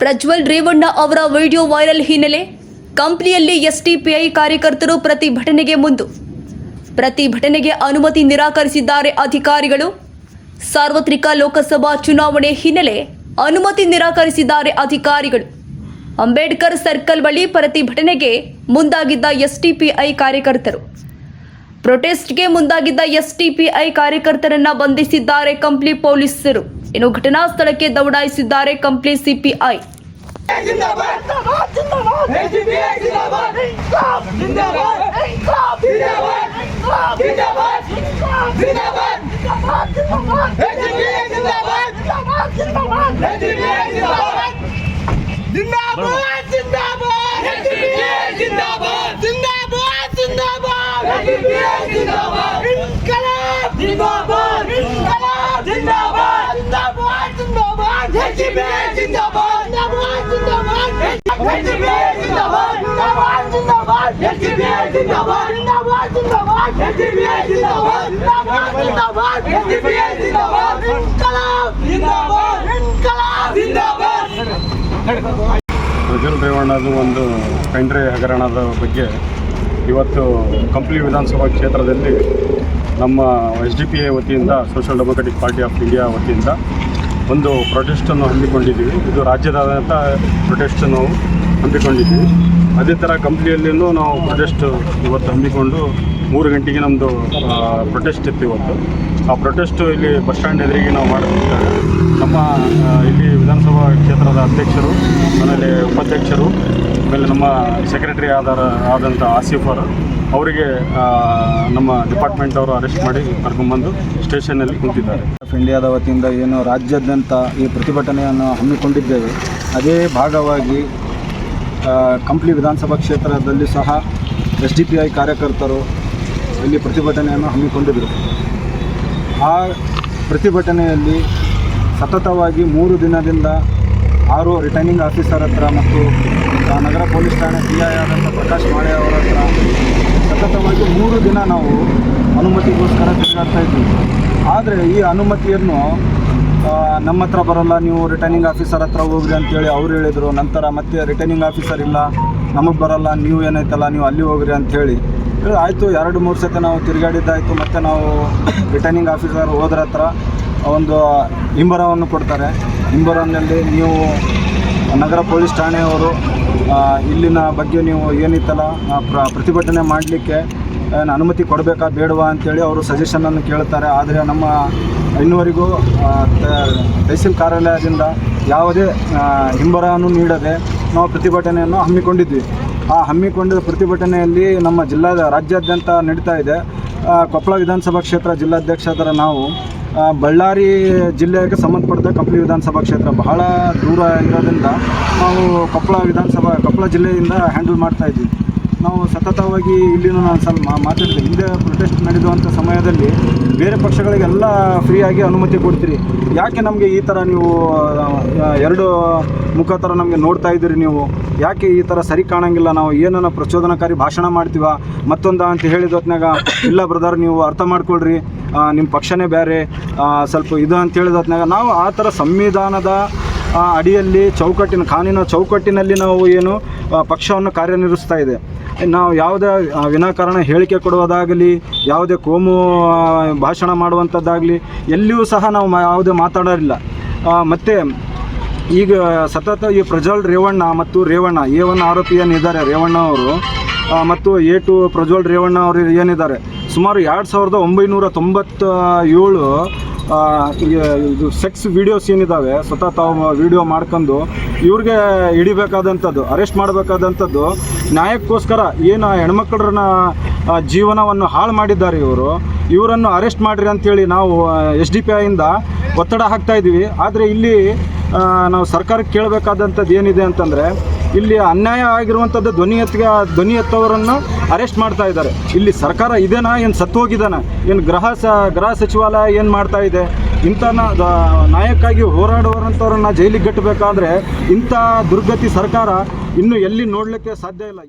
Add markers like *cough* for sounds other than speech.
ಪ್ರಜ್ವಲ್ ರೇವಣ್ಣ ಅವರ video viral ಹಿನ್ನೆಲೆ ಕಂಪ್ನಿಯಲ್ಲಿ ಎಸ್ಟಿಪಿಐ ಕಾರ್ಯಕರ್ತರು ಪ್ರತಿಭಟನೆಗೆ ಮುಂದು. ಪ್ರತಿಭಟನೆಗೆ ಅನುಮತಿ ನಿರಾಕರಿಸಿದ್ದಾರೆ ಅಧಿಕಾರಿಗಳು. ಸಾರ್ವತ್ರಿಕ ಲೋಕಸಭಾ ಚುನಾವಣೆ ಹಿನ್ನೆಲೆ ಅನುಮತಿ ನಿರಾಕರಿಸಿದ್ದಾರೆ ಅಧಿಕಾರಿಗಳು. ಅಂಬೇಡ್ಕರ್ ಸರ್ಕಲ್ ಬಳಿ ಪ್ರತಿಭಟನೆಗೆ ಮುಂದಾಗಿದ್ದ ಎಸ್ಟಿಪಿಐ ಕಾರ್ಯಕರ್ತರು. ಪ್ರೊಟೆಸ್ಟ್ಗೆ ಮುಂದಾಗಿದ್ದ ಎಸ್ಟಿಪಿಐ ಕಾರ್ಯಕರ್ತರನ್ನ ಬಂಧಿಸಿದ್ದಾರೆ ಕಂಪ್ಲಿ ಪೊಲೀಸರು ಇನ್ನು ಘಟನಾ ಸ್ಥಳಕ್ಕೆ ದೌಡಾಯಿಸಿದ್ದಾರೆ ಕಂಪ್ಲಿ ಸಿಪಿಐ ಪ್ರಜ್ವಲ್ ರೇವಣ್ಣದು ಒಂದು ಪೆಂಡ್ರೆ ಹಗರಣದ ಬಗ್ಗೆ ಇವತ್ತು ಕಂಪ್ಲಿ ವಿಧಾನಸಭಾ ಕ್ಷೇತ್ರದಲ್ಲಿ ನಮ್ಮ ಎಸ್ ಡಿ ಪಿ ಎ ವತಿಯಿಂದ social democratic party of India ವತಿಯಿಂದ ಒಂದು ಪ್ರೊಟೆಸ್ಟನ್ನು ಹಮ್ಮಿಕೊಂಡಿದ್ದೀವಿ. ಇದು ರಾಜ್ಯದಾದ್ಯಂತ ಪ್ರೊಟೆಸ್ಟನ್ನು ನಾವು ಹಮ್ಮಿಕೊಂಡಿದ್ದೀವಿ. ಅದೇ ಥರ ಕಂಪ್ನಿಯಲ್ಲಿಯೂ ನಾವು ಪ್ರೊಟೆಸ್ಟ್ ಇವತ್ತು ಹಮ್ಮಿಕೊಂಡು ಮೂರು ಗಂಟೆಗೆ ನಮ್ಮದು ಪ್ರೊಟೆಸ್ಟ್ ಇತ್ತು ಇವತ್ತು. ಆ ಪ್ರೊಟೆಸ್ಟು ಇಲ್ಲಿ ಬಸ್ ಸ್ಟ್ಯಾಂಡ್ ಎದುರಿಗೆ ನಾವು ಮಾಡ್ತಿದ್ದೇವೆ. ನಮ್ಮ ಇಲ್ಲಿ ವಿಧಾನಸಭಾ ಕ್ಷೇತ್ರದ ಅಧ್ಯಕ್ಷರು, ಆಮೇಲೆ ಉಪಾಧ್ಯಕ್ಷರು, ಆಮೇಲೆ ನಮ್ಮ ಸೆಕ್ರೆಟರಿ ಆದಾರ ಆದಂಥ ಆಸಿಫರ್ ಅವರಿಗೆ ನಮ್ಮ ಡಿಪಾರ್ಟ್ಮೆಂಟ್ ಅವರು ಅರೆಸ್ಟ್ ಮಾಡಿ ಕರ್ಕೊಂಡ್ಬಂದು ಸ್ಟೇಷನಲ್ಲಿ ಕುಂತಿದ್ದಾರೆ. ಆಫ್ ಇಂಡಿಯಾದ ವತಿಯಿಂದ ಏನು ರಾಜ್ಯಾದ್ಯಂತ ಈ ಪ್ರತಿಭಟನೆಯನ್ನು ಹಮ್ಮಿಕೊಂಡಿದ್ದೇವೆ. ಅದೇ ಭಾಗವಾಗಿ ಕಂಪ್ಲಿ ವಿಧಾನಸಭಾ ಕ್ಷೇತ್ರದಲ್ಲಿ ಸಹ ಎಸ್ ಡಿ ಪಿ ಐ ಕಾರ್ಯಕರ್ತರು ಇಲ್ಲಿ ಪ್ರತಿಭಟನೆಯನ್ನು ಹಮ್ಮಿಕೊಂಡಿದ್ದರು ಆ ಪ್ರತಿಭಟನೆಯಲ್ಲಿ ಸತತವಾಗಿ ಮೂರು ದಿನದಿಂದ ಆರು ರಿಟರ್ನಿಂಗ್ ಆಫೀಸರ್ ಹತ್ರ ಮತ್ತು ನಗರ ಪೊಲೀಸ್ ಠಾಣೆ ಪಿ ಐ ಆದಂಥ ಪ್ರಕಾಶ್ ಮಾಳೆ ಅವರ ಹತ್ರ ಸತತವಾಗಿ ಮೂರು ದಿನ ನಾವು ಅನುಮತಿಗೋಸ್ಕರ ತಿರುಗಾಡ್ತಾ ಇದ್ವಿ. ಆದರೆ ಈ ಅನುಮತಿಯನ್ನು ನಮ್ಮ ಹತ್ರ ಬರೋಲ್ಲ, ನೀವು ರಿಟರ್ನಿಂಗ್ ಆಫೀಸರ್ ಹತ್ರ ಹೋಗ್ರಿ ಅಂತೇಳಿ ಅವ್ರು ಹೇಳಿದರು. ನಂತರ ಮತ್ತೆ ರಿಟರ್ನಿಂಗ್ ಆಫೀಸರ್ ಇಲ್ಲ, ನಮಗೆ ಬರೋಲ್ಲ, ನೀವು ಏನೈತಲ್ಲ ನೀವು ಅಲ್ಲಿ ಹೋಗ್ರಿ ಅಂಥೇಳಿ ಹೇಳಿ, ಆಯಿತು, ಎರಡು, ಮೂರು ಸತಿ ನಾವು ತಿರುಗಾಡಿದ್ದಾಯಿತು, ಮತ್ತು ನಾವು *coughs* ರಿಟರ್ನಿಂಗ್ ಆಫೀಸರ್ ಹೋದ್ರ ಹತ್ರ ಒಂದು ಹಿಂಬರವನ್ನು ಕೊಡ್ತಾರೆ. ಹಿಂಬರನಲ್ಲಿ ನೀವು ನಗರ ಪೊಲೀಸ್ ಠಾಣೆಯವರು ಇಲ್ಲಿನ ಬಗ್ಗೆ ನೀವು ಏನಿತ್ತಲ್ಲ ಪ್ರತಿಭಟನೆ ಮಾಡಲಿಕ್ಕೆ ಅನುಮತಿ ಕೊಡಬೇಕಾ ಬೇಡವಾ ಅಂತೇಳಿ ಅವರು ಸಜೆಷನನ್ನು ಕೇಳ್ತಾರೆ. ಆದರೆ ನಮ್ಮ ಇನ್ನುವರೆಗೂ ತಹಸೀಲ್ ಕಾರ್ಯಾಲಯದಿಂದ ಯಾವುದೇ ಹಿಂಬರವನ್ನು ನೀಡದೆ ನಾವು ಪ್ರತಿಭಟನೆಯನ್ನು ಹಮ್ಮಿಕೊಂಡಿದ್ವಿ. ಆ ಹಮ್ಮಿಕೊಂಡಿದ್ದ ಪ್ರತಿಭಟನೆಯಲ್ಲಿ ನಮ್ಮ ಜಿಲ್ಲಾ ರಾಜ್ಯಾದ್ಯಂತ ನಡೀತಾ ಇದೆ. ಕೊಪ್ಪಳ ವಿಧಾನಸಭಾ ಕ್ಷೇತ್ರ ಜಿಲ್ಲಾಧ್ಯಕ್ಷರ ನಾವು ಬಳ್ಳಾರಿ ಜಿಲ್ಲೆಗೆ ಸಂಬಂಧಪಟ್ಟ ಕಂಪ್ಲಿ ವಿಧಾನಸಭಾ ಕ್ಷೇತ್ರ ಬಹಳ ದೂರ ಇರೋದ್ರಿಂದ ನಾವು ಕೊಪ್ಪಳ ವಿಧಾನಸಭಾ, ಕೊಪ್ಪಳ ಜಿಲ್ಲೆಯಿಂದ ಹ್ಯಾಂಡಲ್ ಮಾಡ್ತಾ ಇದ್ವಿ. ನಾವು ಸತತವಾಗಿ ಇಲ್ಲಿನೂ ನಾನು ಸ್ವಲ್ಪ ಮಾತಾಡಿದೆ. ಹಿಂದೆ ಪ್ರೊಟೆಸ್ಟ್ ನಡೆಯುವಂಥ ಸಮಯದಲ್ಲಿ ಬೇರೆ ಪಕ್ಷಗಳಿಗೆಲ್ಲ ಫ್ರೀಯಾಗಿ ಅನುಮತಿ ಕೊಡ್ತೀರಿ. ಯಾಕೆ ನಮಗೆ ಈ ಥರ ನೀವು ಎರಡು ಮುಖ ಥರ ನಮಗೆ ನೋಡ್ತಾ ಇದ್ದೀರಿ ನೀವು? ಯಾಕೆ ಈ ಥರ ಸರಿ ಕಾಣಂಗಿಲ್ಲ? ನಾವು ಏನನ್ನ ಪ್ರಚೋದನಕಾರಿ ಭಾಷಣ ಮಾಡ್ತೀವ? ಮತ್ತೊಂದು ಅಂತ ಹೇಳಿದ ಹೊತ್ನಾಗ ಇಲ್ಲ ಬ್ರದರ್, ನೀವು ಅರ್ಥ ಮಾಡ್ಕೊಳ್ರಿ. ನಿಮ್ಮ ಪಕ್ಷನೇ ಬೇರೆ ಸ್ವಲ್ಪ ಇದು ಅಂತ ಹೇಳಿದ ಹೊತ್ನಾಗ ನಾವು ಆ ಥರ ಸಂವಿಧಾನದ ಅಡಿಯಲ್ಲಿ ಚೌಕಟ್ಟಿನ, ಕಾನೂನಿನ ಚೌಕಟ್ಟಿನಲ್ಲಿ ನಾವು ಏನು ಪಕ್ಷವನ್ನು ಕಾರ್ಯನಿರ್ವಹಿಸ್ತಾ ಇದೆ. ನಾವು ಯಾವುದೇ ವಿನಾಕಾರಣ ಹೇಳಿಕೆ ಕೊಡುವುದಾಗಲಿ, ಯಾವುದೇ ಕೋಮು ಭಾಷಣ ಮಾಡುವಂಥದ್ದಾಗಲಿ, ಎಲ್ಲಿಯೂ ಸಹ ನಾವು ಯಾವುದೇ ಮಾತಾಡೋರಿಲ್ಲ. ಮತ್ತು ಈಗ ಸತತ ಈ ಪ್ರಜ್ವಲ್ ರೇವಣ್ಣ ಮತ್ತು ರೇವಣ್ಣ ಎ ಒನ್ ಆರೋಪಿ ಏನಿದ್ದಾರೆ, ರೇವಣ್ಣ ಅವರು ಮತ್ತು ಎ ಟು ಪ್ರಜ್ವಲ್ ರೇವಣ್ಣ ಅವರು ಏನಿದ್ದಾರೆ, ಸುಮಾರು ಎರಡು ಸಾವಿರದ ಒಂಬೈನೂರ ತೊಂಬತ್ತ ಏಳು ಇದು ಸೆಕ್ಸ್ ವಿಡಿಯೋಸ್ ಏನಿದ್ದಾವೆ ಸ್ವತಃ ತಾವು ವಿಡಿಯೋ ಮಾಡ್ಕೊಂಡು ಇವ್ರಿಗೆ ಹಿಡಿಬೇಕಾದಂಥದ್ದು ಅರೆಸ್ಟ್ ಮಾಡಬೇಕಾದಂಥದ್ದು, ನ್ಯಾಯಕ್ಕೋಸ್ಕರ ಏನು ಹೆಣ್ಮಕ್ಳರನ್ನ ಜೀವನವನ್ನು ಹಾಳು ಮಾಡಿದ್ದಾರೆ ಇವರು, ಇವರನ್ನು ಅರೆಸ್ಟ್ ಮಾಡಿರಿ ಅಂತೇಳಿ ನಾವು ಎಸ್ ಡಿ ಪಿ ಐಯಿಂದ ಒತ್ತಡ ಹಾಕ್ತಾ ಇದ್ದೀವಿ ಆದರೆ ಇಲ್ಲಿ ನಾವು ಸರ್ಕಾರಕ್ಕೆ ಕೇಳಬೇಕಾದಂಥದ್ದು ಏನಿದೆ ಅಂತಂದರೆ ಇಲ್ಲಿ ಅನ್ಯಾಯ ಆಗಿರುವಂಥದ್ದು ಧ್ವನಿ ಎತ್ತಿಗೆ, ಧ್ವನಿ ಎತ್ತವರನ್ನು ಅರೆಸ್ಟ್ ಮಾಡ್ತಾ ಇದ್ದಾರೆ. ಇಲ್ಲಿ ಸರ್ಕಾರ ಇದೇನಾ, ಏನು ಸತ್ತು ಹೋಗಿದಾನ ಏನು ಗೃಹ ಸ, ಗೃಹ ಸಚಿವಾಲಯ ಏನು ಮಾಡ್ತಾ ಇದೆ? ಇಂಥ ನಾಯಕ್ಕಾಗಿ ಹೋರಾಡುವಂಥವ್ರನ್ನ ಜೈಲಿಗೆ ಕಟ್ಟಬೇಕಾದ್ರೆ ಇಂಥ ದುರ್ಗತಿ ಸರ್ಕಾರ ಇನ್ನು ಎಲ್ಲಿ ನೋಡಲಿಕ್ಕೆ ಸಾಧ್ಯ ಇಲ್ಲ.